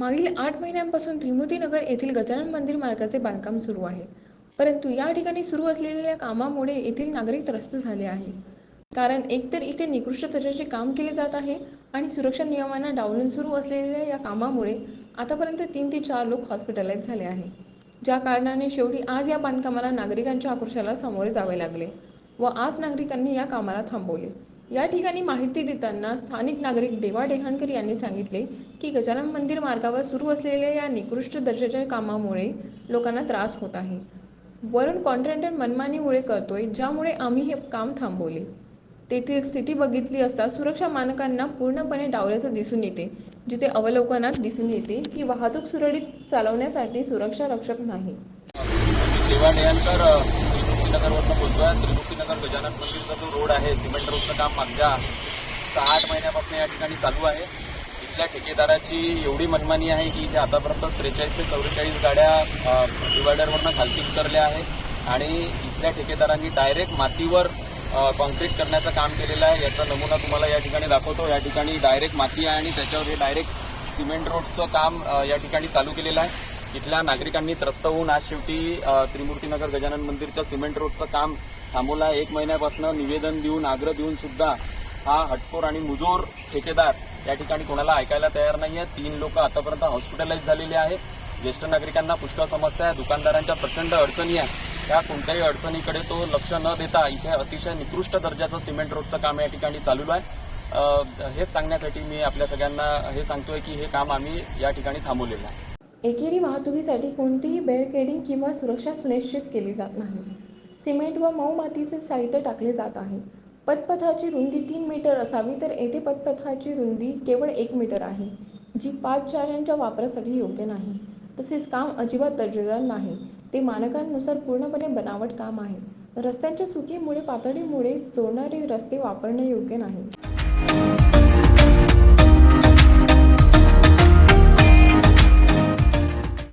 मागील आठ महिन्यांपासून त्रिमूर्तीनगर येथील गजानन मंदिर मार्गाचे बांधकाम सुरू आहे. परंतु या ठिकाणी सुरू असलेल्या कामामुळे येथील नागरिक त्रस्त झाले आहे. कारण एकतर इथे निकृष्ट दर्जाचे काम केले जात आहे आणि सुरक्षा नियमांना डावलून सुरू असलेल्या या कामामुळे आतापर्यंत तीन ते चार लोक हॉस्पिटलाइज झाले आहे. ज्या कारणाने शेवटी आज या बांधकामाला नागरिकांच्या आक्रोशाला सामोरे जावे लागले व आज नागरिकांनी या कामाला थांबवले. या ठिकाणी माहिती देताना स्थानिक नागरिक देवा डेहाणकर यांनी सांगितले की गजानन मंदिर मार्गावर सुरू असलेल्या या निकृष्ट दर्जाच्या कामामुळे लोकांना त्रास होत आहे. वरून कॉन्ट्रॅक्टर मनमानीमुळे करतोय ज्यामुळे आम्ही हे काम थांबवले. तेथील स्थिती बघितली असता सुरक्षा मानकांना पूर्णपणे डावल्याचं दिसून येते जिथे अवलोकनात दिसून येते की वाहतूक सुरळीत चालवण्यासाठी सुरक्षा रक्षक नाही. देवा त्रिमुक्तीनगरवरनं बोलतो आहे त्रिमुक्तीनगर गजानन मंदिरचा जो रोड आहे सिमेंट रोडचं काम मागच्या सहा आठ महिन्यापासून या ठिकाणी चालू आहे. इथल्या ठेकेदाराची एवढी मनमानी आहे की इथे आतापर्यंत त्रेचाळीस ते चौवेचाळीस गाड्या डिवायडरवरनं खालती उतरल्या आहेत. आणि इथल्या ठेकेदारांनी डायरेक्ट मातीवर कॉन्क्रीट करण्याचं काम केलेलं आहे. याचा नमुना तुम्हाला या ठिकाणी दाखवतो. या ठिकाणी डायरेक्ट माती आहे आणि त्याच्यावर हे डायरेक्ट सिमेंट रोडचं काम या ठिकाणी चालू केलेलं आहे. इथल्या नागरिकांनी त्रस्त होऊन आज शेवटी त्रिमूर्तीनगर गजानन मंदिरच्या सिमेंट रोडचं काम थांबवलं. एक महिन्यापासून निवेदन देऊन आग्रह देऊन सुद्धा हा हटकोर आणि मुजोर ठेकेदार या ठिकाणी कोणाला ऐकायला तयार नाही आहे तीन लोक आतापर्यंत हॉस्पिटलाइज झालेले आहेत. ज्येष्ठ नागरिकांना पुष्कळ समस्या आहे. दुकानदारांच्या प्रचंड अडचणी आहे त्या कोणत्याही अडचणीकडे तो लक्ष न देता इथे अतिशय निकृष्ट दर्जाचं सिमेंट रोडचं काम या ठिकाणी चालू आहे. हेच सांगण्यासाठी मी आपल्या सगळ्यांना हे सांगतोय की हे काम आम्ही या ठिकाणी थांबवलेलं आहे. एकेरी वाहतुकीसाठी कोणतीही बॅरिकेडिंग किंवा सुरक्षा सुनिश्चित केली जात नाही. सिमेंट व मऊ मातीचे साहित्य टाकले जात आहे. पदपथाची रुंदी तीन मीटर असावी तर येथे पदपथाची रुंदी केवळ एक मीटर आहे जी पादचाऱ्यांच्या वापरासाठी योग्य नाही. तसेच काम अजिबात दर्जेदार नाही. ते मानकांनुसार पूर्णपणे बनावट काम आहे. रस्त्यांच्या सुखीमुळे पातळीमुळे जोडणारे रस्ते वापरणे योग्य नाही.